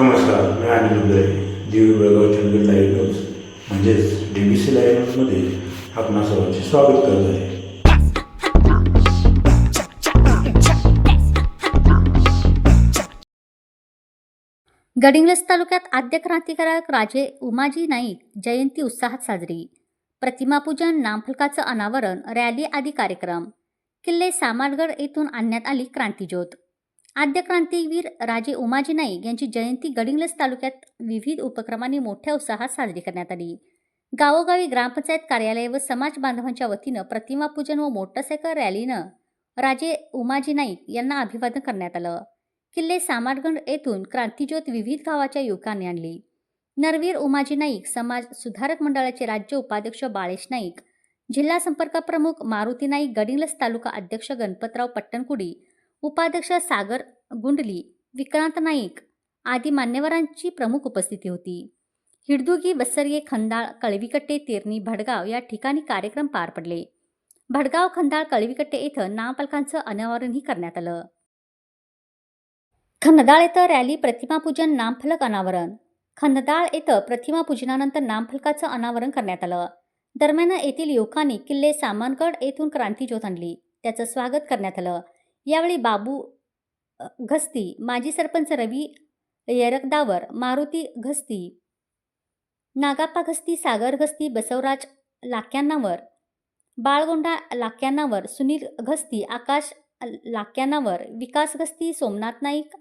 नमस्कार मी Anil Uday Devi Belgaum Chandgad live news म्हणजेच D B C live न्यूजमध्ये आपणा सर्वांचे स्वागत करत आहे. गडिंग्लस तालुक्यात आद्य क्रांतिकारक राजे उमाजी नाईक जयंती उत्साहात साजरी. प्रतिमापूजन नामफलकाचं अनावरण रॅली आदी कार्यक्रम. किल्ले सामाडगड येथून आणण्यात आली क्रांतीज्योत. आद्य क्रांतीवीर राजे उमाजी नाईक यांची जयंती गडिंग्लज तालुक्यात विविध उपक्रमांनी मोठ्या उत्साहात साजरी करण्यात आली. गावोगावी ग्रामपंचायत कार्यालय व समाज बांधवांच्या वतीनं प्रतिमापूजन व मोटरसायकल रॅलीनं राजे उमाजी नाईक यांना अभिवादन करण्यात आलं. किल्ले सामाडगड येथून क्रांतीज्योत विविध गावाच्या युवकांनी आणली. नरवीर उमाजी नाईक समाज सुधारक मंडळाचे राज्य उपाध्यक्ष बाळेश नाईक जिल्हा संपर्क प्रमुख मारुती नाईक गडिंग्लस तालुका अध्यक्ष गणपतराव पट्टणकुडी उपाध्यक्ष सागर गुंडली विक्रांत नाईक आदी मान्यवरांची प्रमुख उपस्थिती होती. हिडदुगी बसर्ये खंदाळ कळविकट्टे तेरणी भडगाव या ठिकाणी कार्यक्रम पार पडले. भडगाव खंदाळ कळविकट्टे येथं नामफलकांचं अनावरणही करण्यात आलं. खंदाळ येथं रॅली प्रतिमापूजन नामफलक अनावरण. खंददाळ येथं प्रतिमापूजनानंतर नामफलकाचं अनावरण करण्यात आलं. दरम्यान येथील युवकांनी किल्ले सामानगड येथून क्रांतीज्योत आणली. त्याचं स्वागत करण्यात आलं. यावेळी बाबू घस्ती माजी सरपंच रवी येरकदावर मारुती घस्ती नागाप्पा घस्ती सागर घस्ती बसवराज लाक्यांनावर बाळगोंडा लाक्यांनावर सुनील घस्ती आकाश लाक्यांनावर विकास घस्ती सोमनाथ नाईक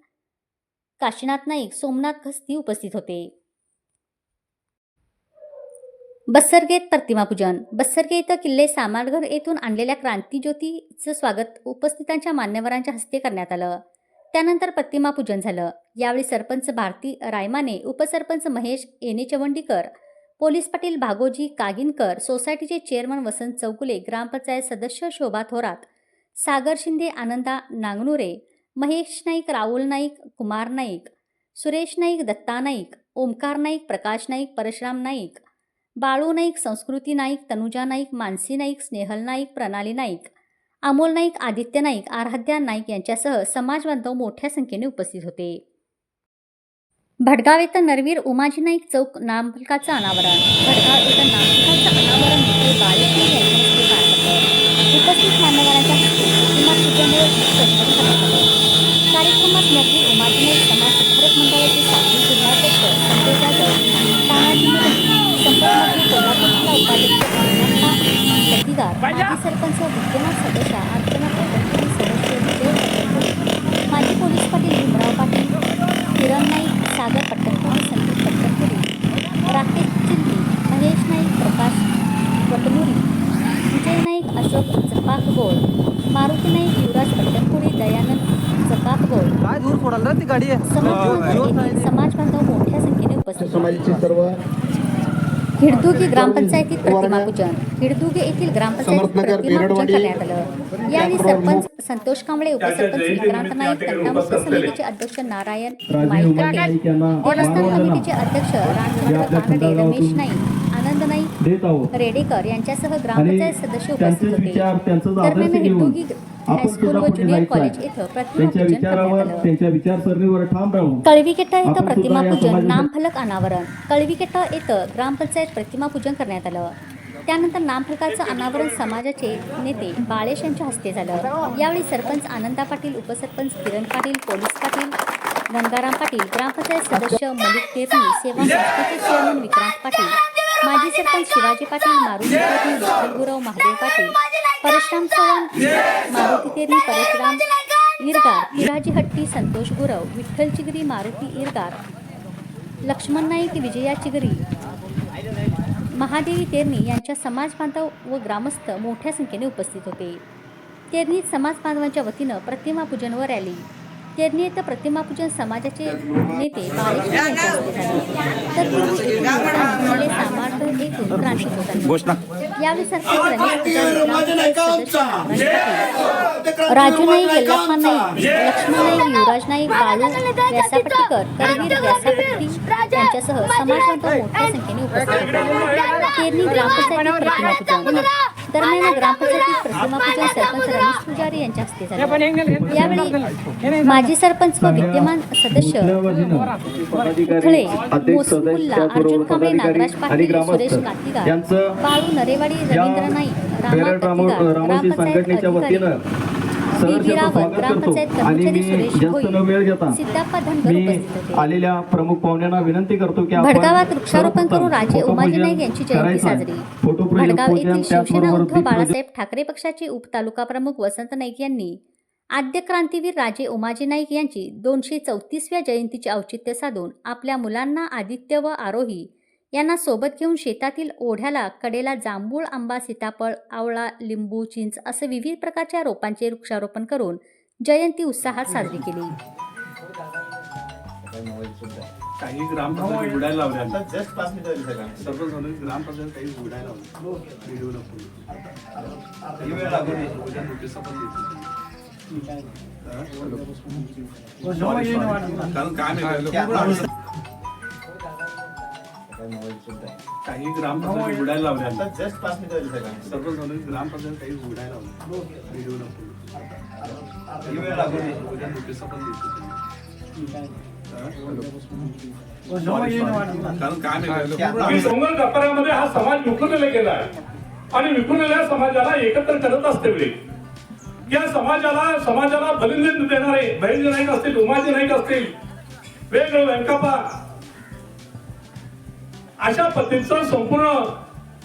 काशीनाथ नाईक सोमनाथ घस्ती उपस्थित होते. बस्सरगेत प्रतिमापूजन बस्सरगे इथं किल्ले सामाडघर येथून आणलेल्या क्रांतीज्योतीचं स्वागत उपस्थितांच्या मान्यवरांच्या हस्ते करण्यात आलं. त्यानंतर प्रतिमापूजन झालं. यावेळी सरपंच भारती रायमाने उपसरपंच महेश येनेचवंडीकर पोलीस पाटील भागोजी कागिनकर सोसायटीचे चेअरमन वसंत चौगुले ग्रामपंचायत सदस्य शोभा थोरात सागर शिंदे आनंदा नांगनुरे महेश नाईक राहुल नाईक कुमार नाईक सुरेश नाईक दत्ता नाईक ओमकार नाईक प्रकाश नाईक परशुराम नाईक बाळू नाईक संस्कृती नाईक तनुजा नाईक मानसी नाईक स्नेहल नाईक प्रणाली नाईक अमोल नाईक आदित्य नाईक आराध्या नाईक यांच्यासह समाजबांधव मोठ्या संख्येने उपस्थित होते. भडगाव येथे नरवीर उमाजी नाईक चौक नामफलकाचं अनावरण. भडगाव येथे नामफलकाचं अनावरण म्हणजे विखे बाळेश्वर यांच्या हस्ते पार पडलं उपस्थित मान्यवरांच्या हस्ते प्रतिमा पूजन व दीपप्रज्वलन करण्यात आलं कार्यक्रमात नरवीर उमाजी नाईक समाज सुधारक मंडळाचे सांगली जिल्हाध्यक्ष संजय जाधव तानाजी मुले संपर्कमंत्री कोल्हापूरचा उपाध्यक्ष अण्णाप्पा सतीदार माजी सरपंच विद्यमान सदस्य अर्चनाताई गणपती सदस्य विजय पट्टणकुडी माजी पोलीस पाटील भीमराव पाटील किरण नाईक सागर पट्टणकुडी संदीप पट्टणकुडी राकेश चिंती महेश नाईक प्रकाश वटमुरी विजय नाईक अशोक जपाकगोळ मारुती नाईक युवराज पट्टणकुडी दयानंद जपाकगोळ काय दूर सोडाल रे ती गाडी आहे. समाज समाज बांधव मोठ्या संख्येने उपस्थित. समाजाचे सर्व हिडदुगी ग्रामपंचायतीत प्रतिमापूजन हिडदुगी येथील ग्रामपंचायतीत समर्थनगर, प्रतिमापूजन बेरडवाडी, करण्यात आलं यावेळी सरपंच संतोष कांबळे उपसरपंच विक्रांत नाईक तंटामुक्त समितीचे अध्यक्ष नारायण माईकटे देवस्थान कमिटीचे अध्यक्ष रामचंद्र कानडे रमेश नाईक देत आहोत. रेडेकर यांच्यासह ग्रामपंचायत सदस्य उपस्थित होते. दरम्यान आदर्श घेऊन हिडदुगी आपण हायस्कूल व ज्युनियर कॉलेज. येथं त्यांच्या प्रतिमापूजन करण्यात आलं. कळविकेटा येथं प्रतिमापूजन नामफलक अनावरण. कळविकेटा येथं ग्रामपंचायत प्रतिमापूजन करण्यात आलं. त्यानंतर नामफलकाचं अनावरण समाजाचे नेते बाळेश यांच्या हस्ते झालं. यावेळी सरपंच आनंदा पाटील उपसरपंच किरण पाटील पोलीस पाटील गंगाराम पाटील ग्रामपंचायत सदस्य मलिक तेरणी सेवा संस्थेचे चेअरमन विक्रांत पाटील माजी सरपंच शिवाजी पाटील मारुती तेरणी विठ्ठल गुरव महादेव पाटील परशुराम चव्हाण मारुती तेरणी परशुराम इरगार पिराजी हट्टी संतोष गुरव विठ्ठल चिगरी मारुती इरगार लक्ष्मण नाईक विजया चिगरी महादेवी तेरणी यांच्या समाज बांधव व ग्रामस्थ मोठ्या संख्येने उपस्थित होते. तेरणीत समाज बांधवांच्या वतीनं प्रतिमापूजन व रॅली येथं प्रतिमापूजन समाजाचे नेते यांच्या हस्ते झाले तत्पूर्वी येथील युवकांनी किल्ले सामार्थ येथून ग्रामपंचायत राजू नाईक यल्लप्पा नाईक लक्ष्मण नाईक युवराज नाईक बाळू व्यासापट्टीकर करवीर व्यासापट्टी यांच्यासह समाजबांधव मोठ्या संख्येने उपस्थित होते. केरणी ग्रामपंचायतीत प्रतिमापूजन दरम्यान ग्रामपंचायतीत प्रतिमापूजन सरपंच रमेश पुजारी यांच्या हस्ते झाले. यावेळी माजी सरपंच व विद्यमान सदस्य थळे मोसमुल्ला अर्जुन कांबळे नागराज पाटील सुरेश कातीगार यांचं बाळू नरेवाडी रवींद्र नाईक संघटनेच्या वतीनं बी सहर्ष रावत स्वागत करतो ग्रामपंचायत आणि कर्मचारी मी सुरेश जास्त न वेळ घेता भोई सिद्धाप्पा धनगर मी उपस्थित होते. आलेल्या प्रमुख पाहुण्यांना विनंती करतो की आपण भडगावात वृक्षारोपण करून राजे उमाजी नाईक यांची जयंती. साजरी. भडगाव येथील शिवसेना उद्धव बाळासाहेब ठाकरे पक्षाचे उपतालुका प्रमुख वसंत नाईक यांनी आद्य क्रांतीवीर राजे उमाजी नाईक यांची दोनशे चौतीसव्या जयंतीचे औचित्य साधून आपल्या मुलांना आदित्य व आरोही यांना सोबत घेऊन शेतातील ओढ्याला कडेला जांभूळ आंबा सीताफळ आवळा लिंबू चिंच असे विविध प्रकारच्या रोपांचे वृक्षारोपण करून जयंती उत्साहात साजरी केली. काही ग्रामपंचायत उडायला लावल्या सरपंच म्हणून ग्रामपंचायत काही उडायला लावल्या व्हिडिओ उद्या नोटिसा पण देतील. कारण काय माहिती काही ग्रामपंचायत उडायला लावल्या सरपंच म्हणून ग्रामपंचायत काही उडायला लावल्या व्हिडिओ उद्या नोटिसा पण देतील. कारण काय माहिती की डोंगर व्यापारामध्ये हा समाज विखुरलेला गेला आहे. आणि विखुरलेल्या समाजाला एकत्र करत असते वेळी. या समाजाला समाजाला बलिंद देणारे बहिंद नाईक असतील उमाजी नाईक असतील वेगवेगळे व्यंकापा अशा पद्धतीचं संपूर्ण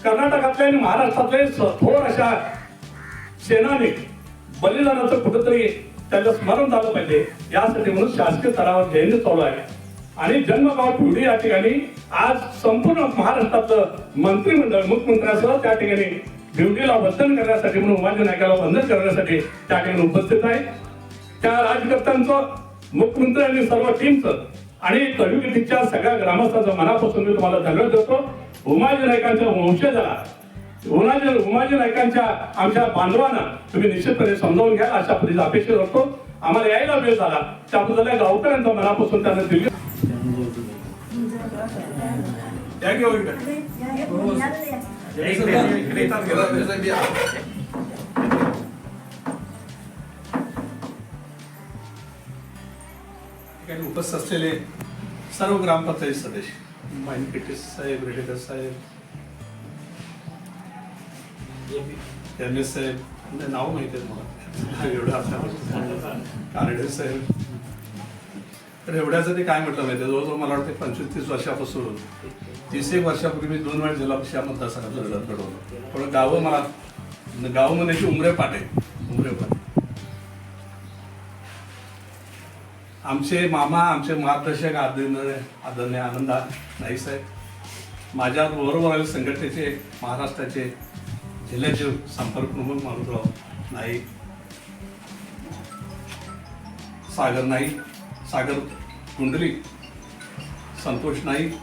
कर्नाटकातले आणि महाराष्ट्रातले थोर अशा सेनानी बलिदानाचं कुठंतरी त्याचं स्मरण झालं पाहिजे. यासाठी म्हणून शासकीय स्तरावर जयंती चालू आहे. आणि जन्मगाव पिवडी या ठिकाणी आज संपूर्ण महाराष्ट्राचं मंत्रिमंडळ मुख्यमंत्र्यांसह त्या ठिकाणी भिवडीला वंदन करण्यासाठी म्हणून उमाजी नायकाला वंदन करण्यासाठी त्या ठिकाणी उपस्थित आहे. त्या राजकर्त्यांचं मुख्यमंत्री आणि सर्व टीमचं आणि कळयुगीच्या सगळ्या ग्रामस्थांचं मनापासून मी तुम्हाला धन्यवाद देतो. उमाजी नायकांच्या वंशजाला उमाजी उमाजी नायकांच्या आमच्या बांधवांना तुम्ही निश्चितपणे समजावून घ्या अशा पद्धतीची अपेक्षा करतो आम्हाला यायला वेळ झाला. त्याबद्दल या गावकऱ्यांचा मनापासून त्यांना दिली या की उपस्थित असलेले सर्व ग्रामपंचायत सदस्य माइनपिटे साहेब रेडेकर साहेब एम एस साहेब नाव माहिती आहेत मला. एवढं आता कानडे साहेब. तर एवढ्यासाठी काय म्हटलं माहिती आहे? जवळजवळ मला वाटतं पंचवीस तीस वर्षापासून तीस एक वर्षापूर्वी मी दोन वेळा जिल्हा परिषद मतदारसंघात रिझल्ट घडवलं पण गावं मला गाव म्हणायची उमरे पाटे आहे उमरे पाटे. आमचे मामा आमचे मार्गदर्शक आदरणीय आदरणीय आनंदा नाईक साहेब. माझ्या बरोबर संघटनेचे महाराष्ट्राचे जिल्ह्याचे संपर्क प्रमुख मारुतराव नाईक सागर नाईक सागर कुंडली संतोष नाईक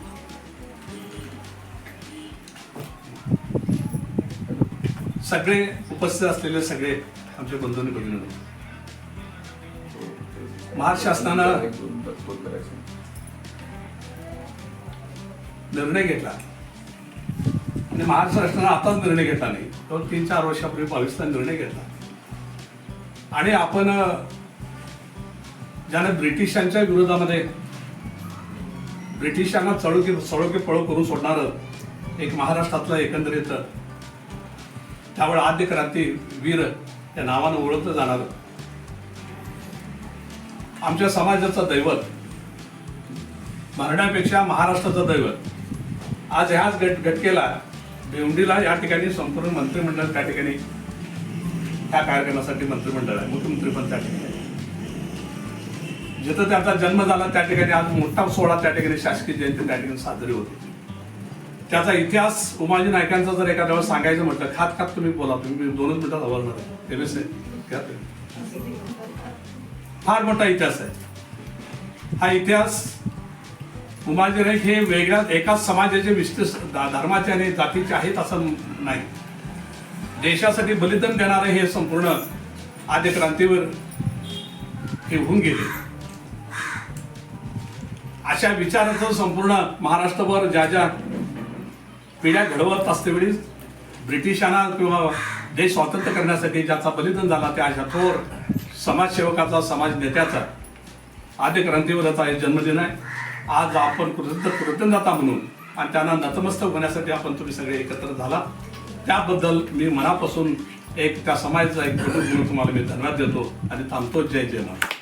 सगळे उपस्थित असलेले सगळे आमचे बंधूंनी भगिनी. महाराष्ट्र शासनानं निर्णय घेतला. आणि महाराष्ट्र शासनानं आताच निर्णय घेतला नाही. तो तीन चार वर्षापूर्वी पाकिस्तान निर्णय घेतला. आणि आपण ज्याने ब्रिटिशांच्या विरोधामध्ये ब्रिटिशांना चळोकी चळोकी पळो करून सोडणारं एक महाराष्ट्रातलं एकंदरीत त्यावेळेला आद्य क्रांती वीर या नावानं ओळखलं जाणार. आमच्या समाजाचं दैवत मरण्यापेक्षा महाराष्ट्राचं दैवत. आज ह्याच गट गटकेला भिवंडीला या ठिकाणी संपूर्ण मंत्रिमंडळ त्या ठिकाणी त्या कार्यक्रमासाठी मंत्रिमंडळ आहे मुख्यमंत्री पण त्या ठिकाणी आहे. जिथं त्याचा जन्म झाला त्या ठिकाणी आज मोठा सोहळा त्या ठिकाणी शासकीय जयंती त्या ठिकाणी साजरी होते. त्याचा इतिहास उमाजी नायकांचा जर एखाद्या वेळेस सांगायचं म्हटलं खात खात तुम्ही बोला तुम्ही दोनच मिनिटात आवडणार आहे फार मोठा इतिहास आहे. हा इतिहास उमाजी नाईक हे वेगळ्या एकाच समाजाचे विशिष्ट धर्माचे आणि जातीचे आहेत असं नाही. देशासाठी बलिदान देणारे हे संपूर्ण आद्य क्रांतीवर हे होऊन गेले. अशा विचाराचं संपूर्ण महाराष्ट्रभर ज्या ज्या पिढ्या घडवत असतेवेळी ब्रिटिशांना किंवा देश स्वातंत्र्य करण्यासाठी ज्याचा बलिदान झाला त्या अशा थोर समाजसेवकाचा समाज नेत्याचा आद्य क्रांतीवरचा हे जन्मदिन आहे. आज आपण कृतज्ञ कृतज्ञता म्हणून आणि त्यांना नतमस्तक होण्यासाठी आपण तुम्ही सगळे एकत्र झाला. त्याबद्दल मी मनापासून एक त्या समाजाचा एक प्रमुख म्हणून तुम्हाला मी धन्यवाद देतो आणि थांबतो. जय जय महाराज